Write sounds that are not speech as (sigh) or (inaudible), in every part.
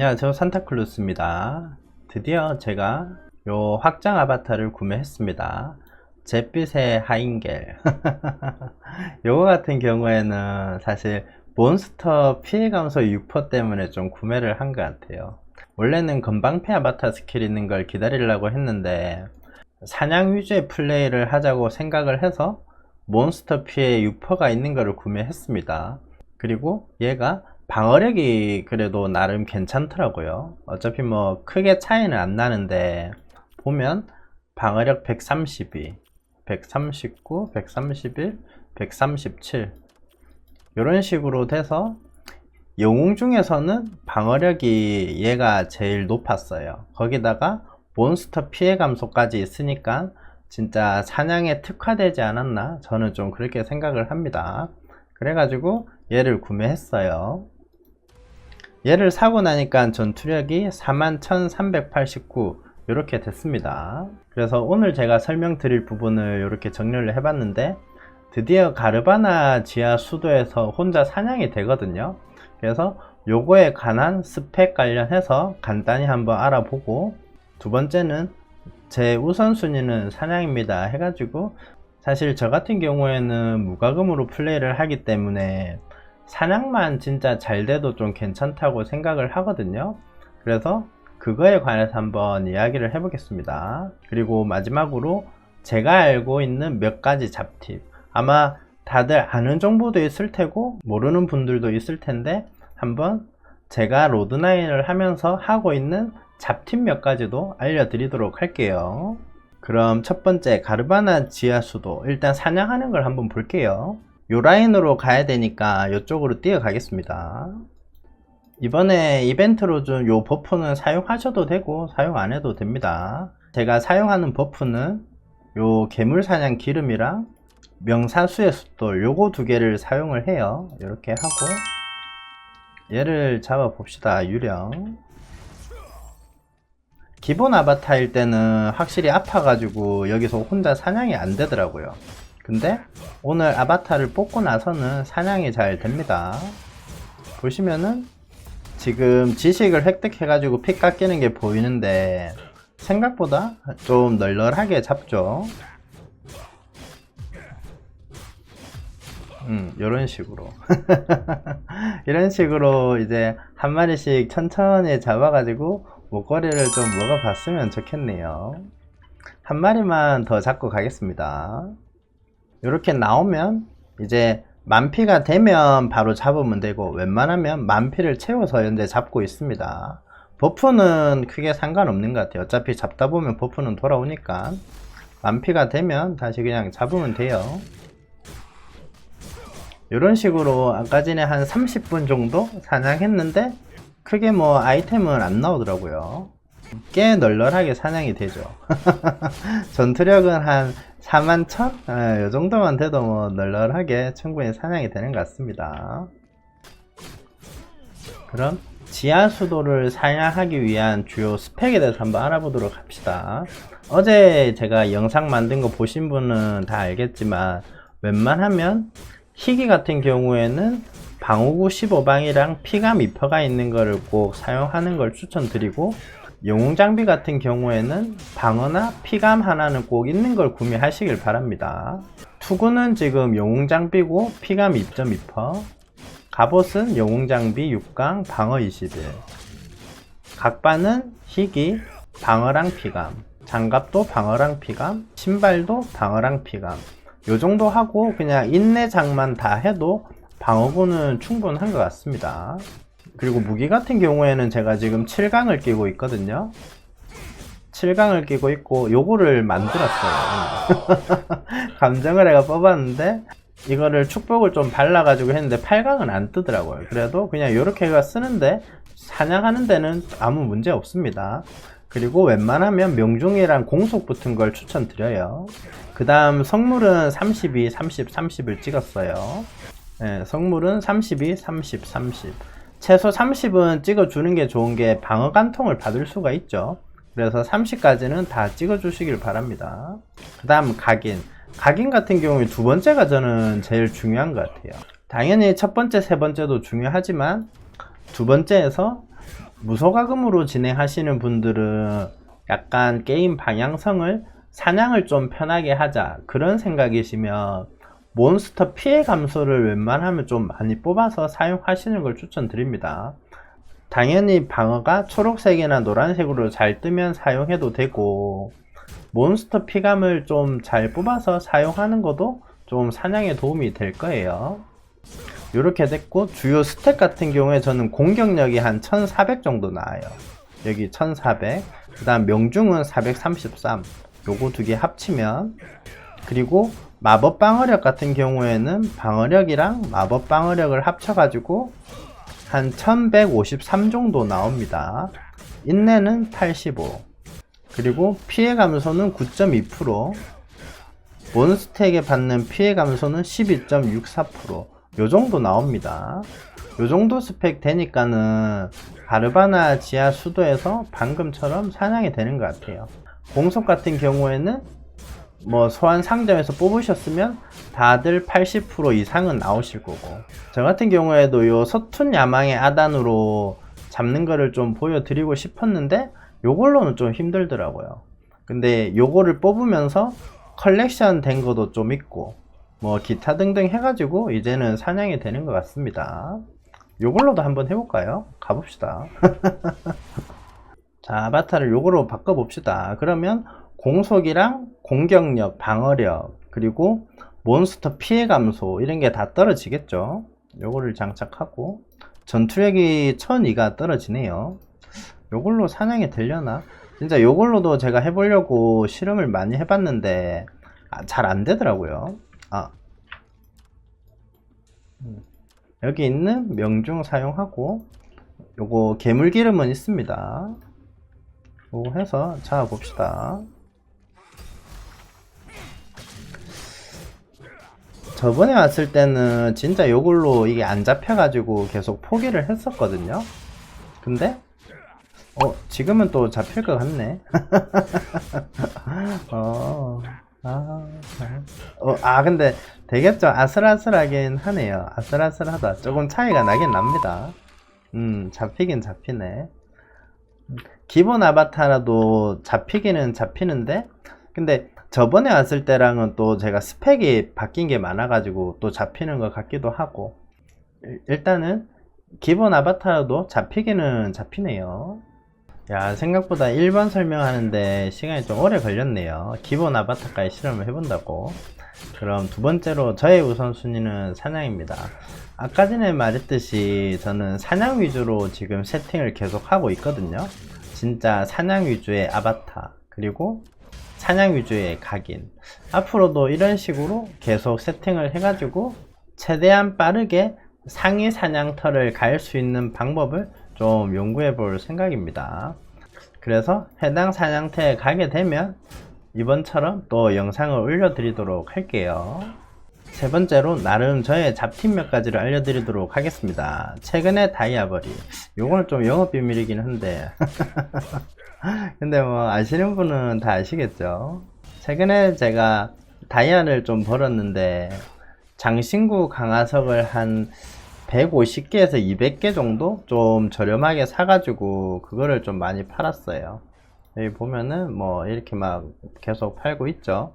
안녕하세요 산타클루스입니다. 드디어 제가 요 확장 아바타를 구매했습니다. 잿빛의 하인겔. (laughs) 요거 같은 경우에는 사실 몬스터 피해 감소 6% 때문에 좀 구매를 한 것 같아요. 원래는 건방패 아바타 스킬 있는 걸 기다리려고 했는데 사냥 위주의 플레이를 하자고 생각을 해서 몬스터 피해 6%가 있는 거를 구매했습니다. 그리고 얘가 방어력이 그래도 나름 괜찮더라고요. 어차피 뭐 크게 차이는 안 나는데 보면 방어력 132, 139, 131, 137 이런 식으로 돼서 영웅 중에서는 방어력이 얘가 제일 높았어요. 거기다가 몬스터 피해 감소까지 있으니까 진짜 사냥에 특화되지 않았나 저는 좀 그렇게 생각을 합니다. 그래가지고 얘를 구매했어요. 얘를 사고 나니까 전투력이 41,389 이렇게 됐습니다. 그래서 오늘 제가 설명드릴 부분을 이렇게 정리를 해봤는데 드디어 가르바나 지하 수도에서 혼자 사냥이 되거든요. 그래서 요거에 관한 스펙 관련해서 간단히 한번 알아보고 두 번째는 제 우선순위는 사냥입니다 해가지고 사실 저 같은 경우에는 무과금으로 플레이를 하기 때문에 사냥만 진짜 잘 돼도 좀 괜찮다고 생각을 하거든요. 그래서 그거에 관해서 한번 이야기를 해보겠습니다. 그리고 마지막으로 제가 알고 있는 몇 가지 잡팁. 아마 다들 아는 정보도 있을 테고 모르는 분들도 있을 텐데 한번 제가 로드나인을 하면서 하고 있는 잡팁 몇 가지도 알려드리도록 할게요. 그럼 첫 번째 가르바나 지하수도 일단 사냥하는 걸 한번 볼게요. 요 라인으로 가야 되니까 이쪽으로 뛰어가겠습니다. 이번에 이벤트로 준 요 버프는 사용하셔도 되고 사용 안 해도 됩니다. 제가 사용하는 버프는 요 괴물 사냥 기름이랑 명사수의 숫돌 요거 두 개를 사용을 해요. 이렇게 하고 얘를 잡아 봅시다. 유령 기본 아바타일 때는 확실히 아파가지고 여기서 혼자 사냥이 안 되더라고요. 근데 오늘 아바타를 뽑고 나서는 사냥이 잘 됩니다. 보시면은 지금 지식을 획득해가지고 피 깎이는 게 보이는데 생각보다 좀 널널하게 잡죠. 음, 이런 식으로. (laughs) 이런 식으로 이제 한 마리씩 천천히 잡아가지고 목걸이를 좀 먹어봤으면 좋겠네요. 한 마리만 더 잡고 가겠습니다. 이렇게 나오면 이제 만피가 되면 바로 잡으면 되고 웬만하면 만피를 채워서 현재 잡고 있습니다. 버프는 크게 상관없는 것 같아요. 어차피 잡다 보면 버프는 돌아오니까 만피가 되면 다시 그냥 잡으면 돼요. 이런 식으로 아까 전에 한 30분 정도 사냥했는데 크게 뭐 아이템은 안 나오더라고요. 꽤 널널하게 사냥이 되죠. (laughs) 전투력은 한 4만 천? 예, 이 정도만 돼도 뭐 널널하게 충분히 사냥이 되는 것 같습니다. 그럼 지하 수도를 사냥하기 위한 주요 스펙에 대해서 한번 알아보도록 합시다. 어제 제가 영상 만든 거 보신 분은 다 알겠지만 웬만하면 희귀 같은 경우에는 방어구 15방이랑 피감 2퍼가 있는 거를 꼭 사용하는 걸 추천드리고 영웅 장비 같은 경우에는 방어나 피감 하나는 꼭 있는 걸 구매하시길 바랍니다. 투구는 지금 영웅 장비고 피감 2.2%, 갑옷은 영웅 장비 6강 방어 21, 각반은 희귀 방어랑 피감, 장갑도 방어랑 피감, 신발도 방어랑 피감. 요 정도 하고 그냥 인내장만 다 해도 방어구는 충분한 것 같습니다. 그리고 무기 같은 경우에는 제가 지금 7강을 끼고 있거든요. 7강을 끼고 있고 요거를 만들었어요. (laughs) 감정을 내가 뽑았는데 이거를 축복을 좀 발라가지고 했는데 8강은 안 뜨더라고요. 그래도 그냥 이렇게 해가 쓰는데 사냥하는 데는 아무 문제 없습니다. 그리고 웬만하면 명중이랑 공속 붙은 걸 추천드려요. 그 다음 성물은 32, 30, 30을 찍었어요. 네, 성물은 32, 30, 30 최소 30은 찍어주는 게 좋은 게 방어 간통을 받을 수가 있죠. 그래서 30까지는 다 찍어주시길 바랍니다. 그 다음 각인. 각인 같은 경우에 두 번째가 저는 제일 중요한 것 같아요. 당연히 첫 번째, 세 번째도 중요하지만 두 번째에서 무소가금으로 진행하시는 분들은 약간 게임 방향성을 사냥을 좀 편하게 하자 그런 생각이시면 몬스터 피해 감소를 웬만하면 좀 많이 뽑아서 사용하시는 걸 추천드립니다. 당연히 방어가 초록색이나 노란색으로 잘 뜨면 사용해도 되고 몬스터 피감을 좀 잘 뽑아서 사용하는 것도 좀 사냥에 도움이 될 거예요. 이렇게 됐고 주요 스택 같은 경우에 저는 공격력이 한 1400 정도 나와요. 여기 1400, 그 다음 명중은 433, 요거 두 개 합치면 그리고 마법 방어력 같은 경우에는 방어력이랑 마법 방어력을 합쳐가지고 한 1153 정도 나옵니다. 인내는 85 그리고 피해 감소는 9.2% 몬스텍에 받는 피해 감소는 12.64%. 요 정도 나옵니다. 요 정도 스펙 되니까는 바르바나 지하 수도에서 방금처럼 사냥이 되는 것 같아요. 공속 같은 경우에는 뭐 소환 상점에서 뽑으셨으면 다들 80% 이상은 나오실 거고 저 같은 경우에도 요 서툰 야망의 아단으로 잡는 거를 좀 보여드리고 싶었는데 요걸로는 좀 힘들더라고요. 근데 요거를 뽑으면서 컬렉션 된 것도 좀 있고 뭐 기타 등등 해가지고 이제는 사냥이 되는 것 같습니다. 요걸로도 한번 해볼까요? 가봅시다. (laughs) 자, 아바타를 요거로 바꿔봅시다. 그러면 공속이랑 공격력, 방어력, 그리고 몬스터 피해 감소 이런 게 다 떨어지겠죠. 요거를 장착하고 전투력이 1002가 떨어지네요. 요걸로 사냥이 되려나? 진짜 요걸로도 제가 해보려고 실험을 많이 해봤는데 아, 잘 안되더라고요. 아. 음. 여기 있는 명중 사용하고 요거 괴물 기름은 있습니다. 요거 해서 잡아봅시다. 저번에 왔을 때는 진짜 요걸로 이게 안 잡혀가지고 계속 포기를 했었거든요. 근데 어, 지금은 또 잡힐 것 같네. (laughs) 어, 아, 어, 아, 근데 되겠죠. 아슬아슬하긴 하네요. 아슬아슬하다. 조금 차이가 나긴 납니다. 음, 잡히긴 잡히네. 기본 아바타라도 잡히기는 잡히는데, 근데 저번에 왔을 때랑은 또 제가 스펙이 바뀐 게 많아가지고 또 잡히는 것 같기도 하고, 일단은 기본 아바타라도 잡히기는 잡히네요. 야 생각보다 1번 설명하는데 시간이 좀 오래 걸렸네요. 기본 아바타까지 실험을 해본다고. 그럼 두 번째로 저의 우선순위는 사냥입니다. 아까 전에 말했듯이 저는 사냥 위주로 지금 세팅을 계속 하고 있거든요. 진짜 사냥 위주의 아바타. 그리고 사냥 위주의 각인 앞으로도 이런 식으로 계속 세팅을 해가지고 최대한 빠르게 상위 사냥터를 갈 수 있는 방법을 좀 연구해 볼 생각입니다. 그래서 해당 사냥터에 가게 되면 이번처럼 또 영상을 올려드리도록 할게요. 세 번째로 나름 저의 잡팀 몇 가지를 알려드리도록 하겠습니다. 최근에 다이아버리 요거는 좀 영업 비밀이긴 한데 (laughs) 근데 뭐 아시는 분은 다 아시겠죠? 최근에 제가 다이아를 좀 벌었는데 장신구 강화석을 한 150개에서 200개 정도 좀 저렴하게 사가지고 그거를 좀 많이 팔았어요. 여기 보면은 뭐 이렇게 막 계속 팔고 있죠.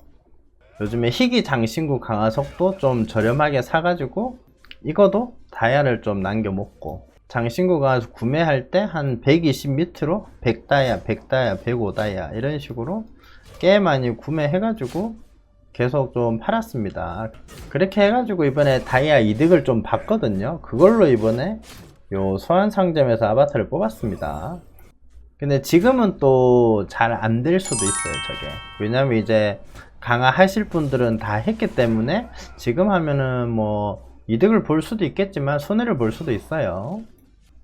요즘에 희귀 장신구 강화석도 좀 저렴하게 사가지고 이거도 다이아를 좀 남겨 먹고 장신구가 구매할 때 한 120 밑으로 100다이아, 100다이아, 105다이아 이런 식으로 꽤 많이 구매해가지고 계속 좀 팔았습니다. 그렇게 해가지고 이번에 다이아 이득을 좀 봤거든요. 그걸로 이번에 요 소환 상점에서 아바타를 뽑았습니다. 근데 지금은 또 잘 안 될 수도 있어요, 저게. 왜냐면 이제 강화하실 분들은 다 했기 때문에 지금 하면은 뭐 이득을 볼 수도 있겠지만 손해를 볼 수도 있어요.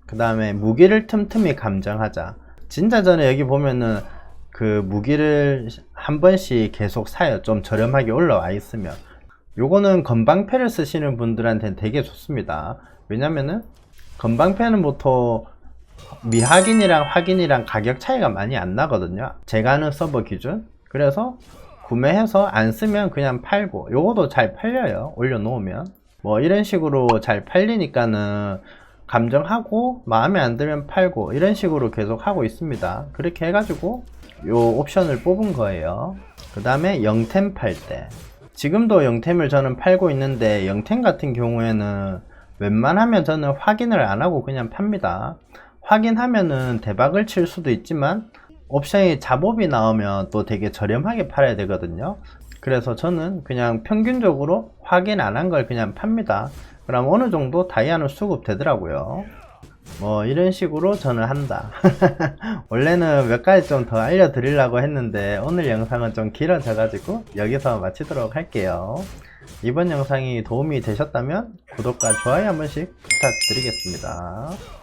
그 다음에 무기를 틈틈이 감정하자. 진짜 전에 여기 보면은 그 무기를 한 번씩 계속 사요. 좀 저렴하게 올라와 있으면. 요거는 건방패를 쓰시는 분들한테는 되게 좋습니다. 왜냐면은 건방패는 보통 미확인이랑 확인이랑 가격 차이가 많이 안 나거든요. 제가 하는 서버 기준. 그래서 구매해서 안 쓰면 그냥 팔고 요거도 잘 팔려요. 올려놓으면. 뭐 이런 식으로 잘 팔리니까는 감정하고 마음에 안 들면 팔고 이런 식으로 계속 하고 있습니다. 그렇게 해가지고 요 옵션을 뽑은 거예요. 그 다음에 영템 팔 때. 지금도 영템을 저는 팔고 있는데 영템 같은 경우에는 웬만하면 저는 확인을 안 하고 그냥 팝니다. 확인하면은 대박을 칠 수도 있지만 옵션이 잡업이 나오면 또 되게 저렴하게 팔아야 되거든요. 그래서 저는 그냥 평균적으로 확인 안 한 걸 그냥 팝니다. 그럼 어느 정도 다이아는 수급 되더라고요. 뭐 이런 식으로 저는 한다. (laughs) 원래는 몇 가지 좀 더 알려드리려고 했는데 오늘 영상은 좀 길어져 가지고 여기서 마치도록 할게요. 이번 영상이 도움이 되셨다면 구독과 좋아요 한 번씩 부탁드리겠습니다.